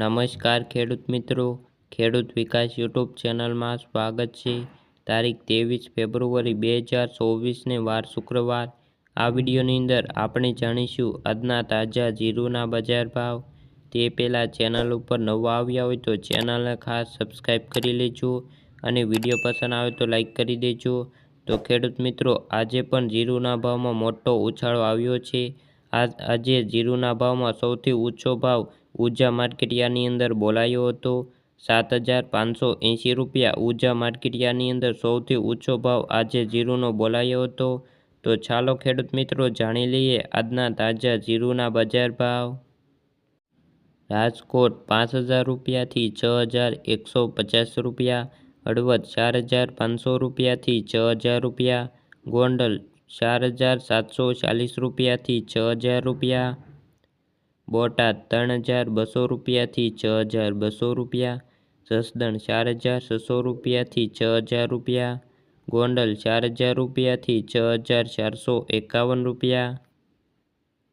નમસ્કાર ખેડૂત મિત્રો. ખેડૂત વિકાસ યુટ્યુબ ચેનલમાં સ્વાગત છે. તારીખ ત્રેવીસ ફેબ્રુઆરી બે હજાર ચોવીસને વાર શુક્રવાર. આ વિડીયોની અંદર આપણે જાણીશું આજના તાજા જીરુના બજાર ભાવ. તે પહેલાં ચેનલ ઉપર નવા આવ્યા હોય તો ચેનલને ખાસ સબસ્ક્રાઈબ કરી લેજો અને વીડિયો પસંદ આવે તો લાઈક કરી દેજો. તો ખેડૂત મિત્રો, આજે પણ જીરુના ભાવમાં મોટો ઉછાળો આવ્યો છે. આજે જીરુના ભાવમાં સૌથી ઊંચો ભાવ ઊર્જા માર્કેટિયાની અંદર બોલાયો હતો. સાત હજાર પાંચસો એંશી રૂપિયા ઊર્જા માર્કેટિયાની અંદર સૌથી ઊંચો ભાવ આજે જીરુનો બોલાયો હતો. તો ચાલો ખેડૂત મિત્રો જાણી લઈએ આજના તાજા જીરુના બજાર ભાવ. રાજકોટ પાંચ હજાર રૂપિયાથી છ હજાર એકસો પચાસ રૂપિયા, હળવદ ચાર હજાર પાંચસો રૂપિયાથી છ હજાર રૂપિયા, ગોંડલ ચાર હજાર સાતસો ચાલીસ રૂપિયાથી છ હજાર રૂપિયા બોટાદ ત્રણ હજાર બસો રૂપિયાથી છ હજાર બસો રૂપિયા, જસદણ ચાર હજાર છસો રૂપિયાથી છ હજાર રૂપિયા, ગોંડલ ચાર હજાર રૂપિયાથી છ હજાર ચારસો એકાવન રૂપિયા,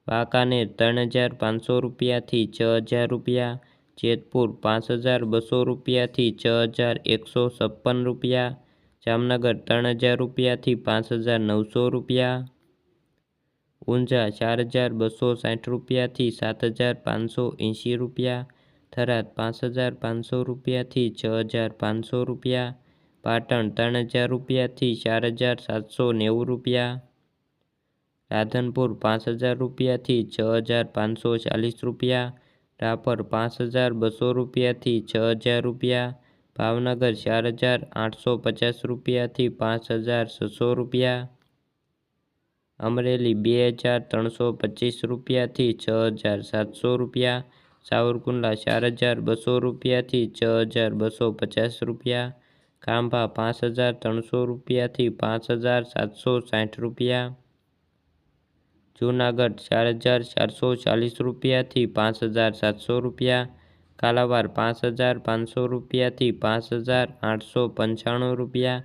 વાંકાનેર ત્રણ હજાર પાંચસો રૂપિયાથી છ હજાર રૂપિયા, જેતપુર પાંચ હજાર બસો રૂપિયાથી છ હજાર એકસો છપ્પન રૂપિયા, જામનગર ત્રણ હજાર રૂપિયાથી પાંચ હજાર નવસો રૂપિયા ઊંઝા ચાર હજાર બસો સાઠ રૂપિયાથી સાત હજાર પાંચસો એંશી રૂપિયા, થરાદ પાંચ હજાર પાંચસો રૂપિયાથી છ હજાર પાંચસો રૂપિયા, પાટણ ત્રણ હજાર રૂપિયાથી ચાર હજાર સાતસો નેવું રૂપિયા, રાધનપુર પાંચ હજાર રૂપિયાથી છ હજાર પાંચસો ચાલીસ રૂપિયા, રાપર પાંચ હજાર બસો રૂપિયાથી છ હજાર રૂપિયા, ભાવનગર ચાર હજાર આઠસો પચાસ રૂપિયાથી પાંચ હજાર છસો રૂપિયા અમરેલી બે હજાર ત્રણસો પચીસ રૂપિયાથી છ હજાર સાતસો રૂપિયા, સાવરકુંડલા ચાર હજાર બસો રૂપિયાથી છ હજાર બસો પચાસ રૂપિયા, ખાંભા પાંચ હજાર ત્રણસો રૂપિયાથી પાંચ હજાર સાતસો સાઠ રૂપિયા, જૂનાગઢ ચાર હજાર ચારસો ચાલીસ રૂપિયાથી પાંચ હજાર સાતસો રૂપિયા, કાલાવાર પાંચ હજાર પાંચસો રૂપિયાથી પાંચ હજાર આઠસો પંચાણું રૂપિયા,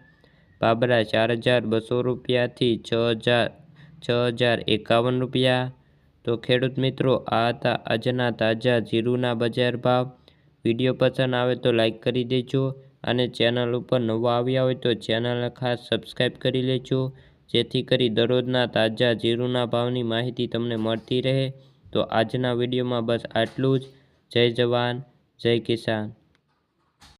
બાબરા ચાર હજાર બસો રૂપિયાથી છ હજાર છ હજાર એકાવન રૂપિયા. તો ખેડૂત મિત્રો, આ હતા આજના તાજા જીરુના બજાર ભાવ. વીડિયો પસંદ આવે તો લાઇક કરી દેજો અને ચેનલ ઉપર નવા આવ્યા હોય તો ચેનલને ખાસ સબસ્ક્રાઈબ કરી લેજો. જેથી કરી દરરોજના તાજા જીરુના ભાવની માહિતી તમને મળતી રહે. તો આજના વિડીયોમાં બસ આટલું જ. જય જવાન, જય કિસાન.